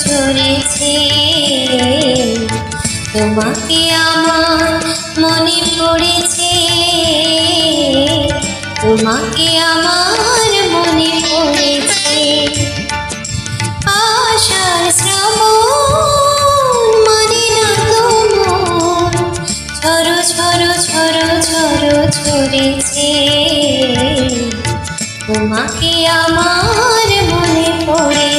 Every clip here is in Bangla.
ঝরেছে। তোমাকে আমার মনে পড়েছে। তোমাকে আমার মনে পড়েছে। আষাঢ় শ্রাবণ ঝরো ঝরো ঝরো ঝরো ঝরেছে। তোমাকে আমার মনে পড়েছে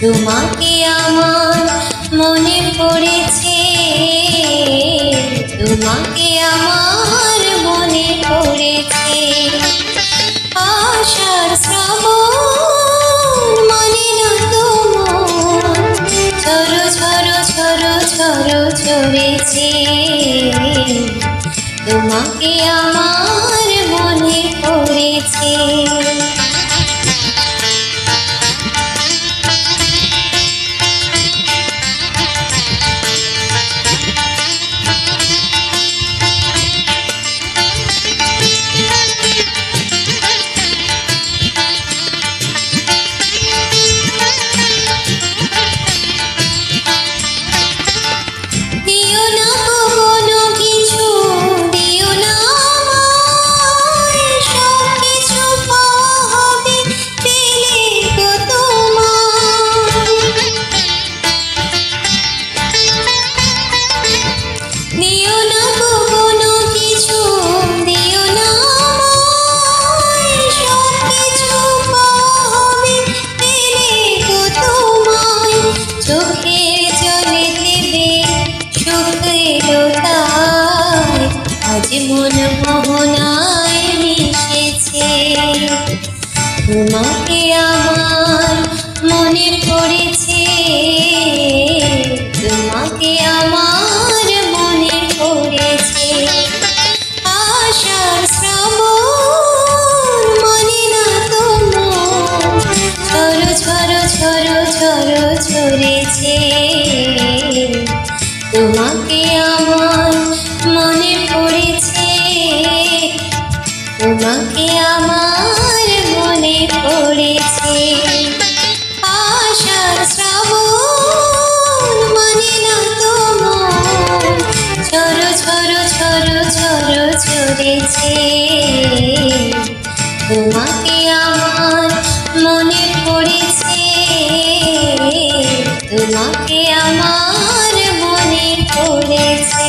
তোমাকে আমার মনে পড়েছে, তোমাকে আমার মনে পড়েছে। আষাঢ় শ্রাবণ মানে না তো মন ঝরো ঝরো ঝরো ঝরো, ঝরেছে। তোমাকে আমার তোমাকে আমার মনে পড়েছে, তোমাকে আমার মনে পড়েছে। আষাঢ় শ্রাবণ মানে না তো মন ঝরো ঝরো ঝরো ঝরো ঝরেছে। তোমাকে আমার মনে পড়েছে। তোমাকে আমার মনে পড়েছে। আষাঢ় শ্রাবণ মানে না তো মন ঝরো ঝরো ঝরো ঝরো ঝরেছে। তোমাকে আমার মনে পড়েছে। তোমাকে আমার মনে পড়েছে।